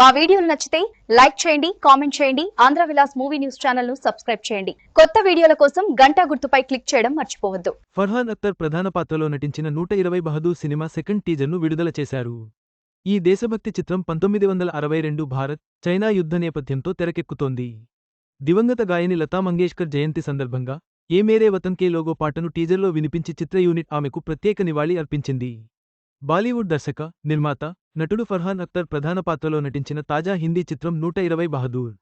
మా వీడియోలు నచ్చితే లైక్ చేయండి కామెంట్ చేయండి ఆంధ్ర విలాస్ మూవీ న్యూస్ ఛానల్ను సబ్స్క్రైబ్ చేయండి. కొత్త వీడియోల కోసం గంటా గుర్తుపై క్లిక్ చేయడం మర్చిపోవద్దు. ఫర్హాన్ అఖ్తర్ ప్రధాన పాత్రలో నటించిన నూట ఇరవై బహదూర్ సినిమా సెకండ్ టీజర్ను విడుదల చేశారు. ఈ దేశభక్తి చిత్రం పంతొమ్మిది వందల అరవై రెండు భారత్ చైనా యుద్ధ నేపథ్యంతో తెరకెక్కుతోంది. దివంగత గాయని లతా మంగేష్కర్ జయంతి సందర్భంగా ఏ మేరే వతన్ కే లోగో పాటను టీజర్లో వినిపించి చిత్ర యూనిట్ ఆమెకు ప్రత్యేక నివాళి అర్పించింది. బాలీవుడ్ దర్శక నిర్మాత నటుడు ఫర్హాన్ అఖ్తర్ ప్రధాన పాత్రలో నటించిన తాజా హిందీ చిత్రం నూట ఇరవై బహదూర్.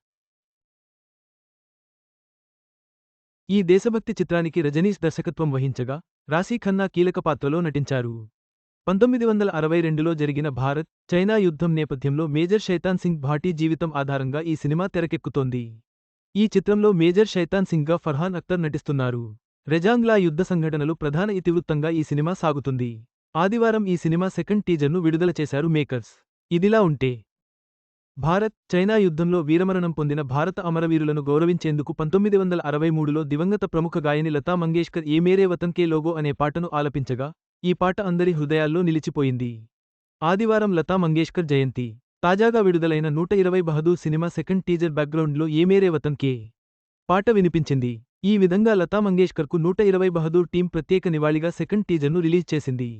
ఈ దేశభక్తి చిత్రానికి రజనీష్ దర్శకత్వం వహించగా రాశీ ఖన్నా కీలక పాత్రలో నటించారు. పంతొమ్మిది వందల అరవై రెండులో జరిగిన భారత్ చైనా యుద్ధం నేపథ్యంలో మేజర్ శైతాన్ సింగ్ భాటీ జీవితం ఆధారంగా ఈ సినిమా తెరకెక్కుతోంది. ఈ చిత్రంలో మేజర్ శైతాన్ సింగ్గా ఫర్హాన్ అఖ్తర్ నటిస్తున్నారు. రెజాంగ్లా యుద్ధ సంఘటనలు ప్రధాన ఇతివృత్తంగా ఈ సినిమా సాగుతుంది. ఆదివారం ఈ సినిమా సెకండ్ టీజర్ను విడుదల చేశారు మేకర్స్. ఇదిలా ఉంటే భారత్ చైనా యుద్ధంలో వీరమరణం పొందిన భారత అమరవీరులను గౌరవించేందుకు పంతొమ్మిది వందల అరవై మూడులో దివంగత ప్రముఖ గాయని లతా మంగేష్కర్ ఏ మేరే వతన్ కే లోగో అనే పాటను ఆలపించగా ఈ పాట అందరి హృదయాల్లో నిలిచిపోయింది. ఆదివారం లతా మంగేష్కర్ జయంతి. తాజాగా విడుదలైన నూట ఇరవై బహదూర్ సినిమా సెకండ్ టీజర్ బ్యాక్గ్రౌండ్లో ఏ మేరే వతన్ కే పాట వినిపించింది. ఈ విధంగా లతా మంగేష్కర్కు నూట ఇరవై బహదూర్ టీం ప్రత్యేక నివాళిగా సెకండ్ టీజర్ను రిలీజ్ చేసింది.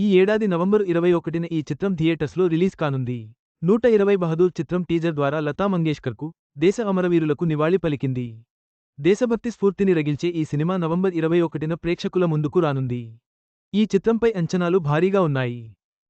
ఈ ఏడాది నవంబరు ఇరవై ఒకటిన ఈ చిత్రం థియేటర్స్లో రిలీజ్ కానుంది. నూట ఇరవై బహదూర్ చిత్రం టీజర్ ద్వారా లతా మంగేష్కర్కు దేశ అమరవీరులకు నివాళి పలికింది. దేశభక్తి స్ఫూర్తిని రగిల్చే ఈ సినిమా నవంబర్ ఇరవై ఒకటిన ప్రేక్షకుల ముందుకు రానుంది. ఈ చిత్రంపై అంచనాలు భారీగా ఉన్నాయి.